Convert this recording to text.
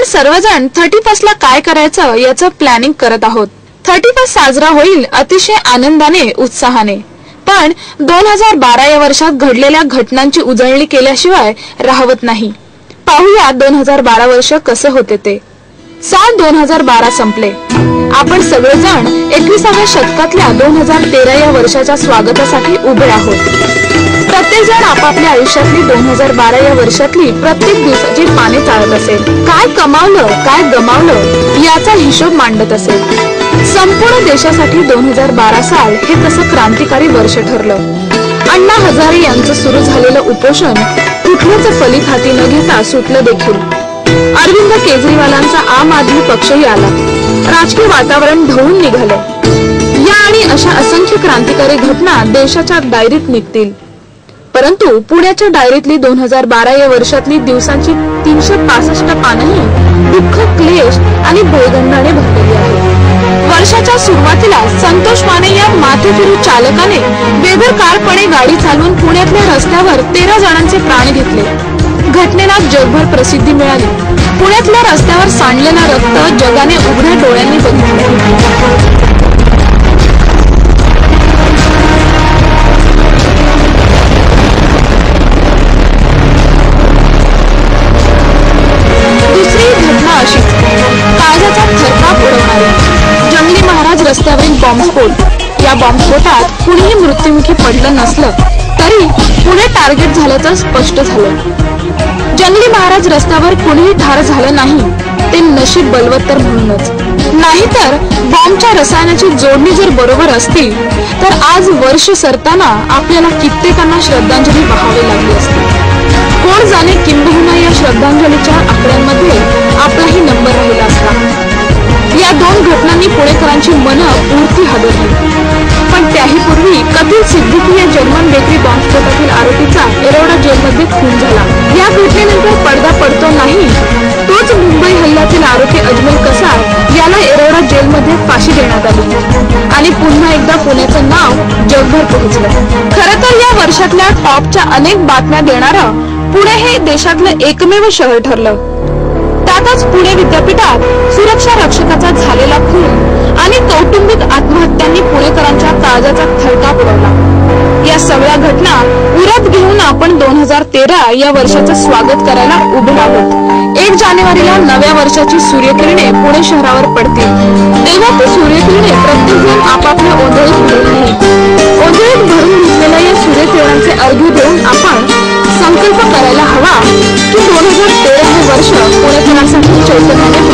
आपण सर्वजण thirty first ला काय करायचं याचं प्लॅनिंग करत आहोत. थर्टी फर्स्ट साजरा होईल अतिशय आनंदाने उत्साहाने. पण दोन हजार बारा या वर्षात घडलेल्या घटनांची उजळणी केल्याशिवाय राहवत नाही. पाहूया दोन हजार बारा वर्ष कसे होते ते. साल दोन हजार बारा संपले. आपण सगळेजण एकविसाव्या शतकातल्या दोन हजार तेरा या वर्षाच्या स्वागतासाठी उभे आहोत. प्रत्येक जण आपापल्या आयुष्यातली दोन हजार बारा या वर्षातली प्रत्येक दिवसाची पाने चाळत असेल. काय कमावलं काय गमावलं याचा हिशोब मांडत असेल. संपूर्ण देशासाठी दोन हजार बारा साल हे तसं क्रांतिकारी वर्ष ठरलं? अण्णा हजारे यांचं सुरू झालेलं उपोषण कुठलंच फलित हाती न घेता सुटलं देखील. अरविंद केजरीवालांचा आम आदमी पक्षही आला. राजकीय वातावरण ढवून निघालं. या आणि अशा असंख्य क्रांतिकारी घटना देशाच्या डायरीत निघतील. परंतु पुण्याच्या डायरीतली दोन हजार बारा या वर्षातली दिवसांची तीनशे पासष्ट पानही दुःख क्लेश आणि भयगंडाने भरलेली आहे. वर्षाच्या सुरुवातीला संतोष माने या माथेफिरू चालकाने बेदरकारपणे गाडी चालवून पुण्यातल्या रस्त्यावर तेरा जणांचे प्राण घेतले. घटनेला जगभर प्रसिद्धी मिळाली. पुण्यातल्या रस्त्यावर सांडलेला रक्त जगाने उघड्या डोळ्यांनी बघितले. बॉम्बस्फोट. या बॉम्बस्फोटात कुणीही मृत्युमुखी पडलं नसलं तरी पुणे टार्गेट झाल्याचं स्पष्ट झालं. जंगली महाराज रस्त्यावर कुणीही ठार झालं नाही ते नशीब बलवत्तर म्हणूनच. नाहीतर बॉम्बच्या रसायनाची जोडणी जर बरोबर असती तर आज वर्ष सरताना आपल्याला कित्येकांना श्रद्धांजली वाहावी लागली असती. कोण जाणे किंबहुना या श्रद्धांजलीच्या आकड्यांमध्ये याला जेलमध्ये फाशी देण्यात आली. आणि पुन्हा एकदा पुण्याचं नाव जगभर पोहोचलं. खरं तर या वर्षातल्या टॉपच्या अनेक बातम्या देणारं पुणे हे देशातलं एकमेव शहर ठरलं. त्यातच पुणे विद्यापीठात सुरक्षा रक्षकाचा झालेला खून आणि कौटुंबिक आत्महत्यांनी पुणेकरांच्या काळजाचा थरका पुरवला या सगळ्या घटना उरत घेऊन आपण दोन हजार तेरा या वर्षाचं स्वागत करायला उभे आहोत एक जानेवारीला नव्या वर्षाची सूर्यकिरणे पुणे शहरावर पडतील. तेव्हा ती सूर्यकिरणे प्रत्येक जण आपापल्या ओंधळीत भरून ओंधळीत भरून घेतलेल्या या सूर्यकिरणांचे अर्घ्य देऊन आपण संकल्प करायला हवा की दोन हजार तेरावे वर्ष पुणेकरांसाठी चैतन्याने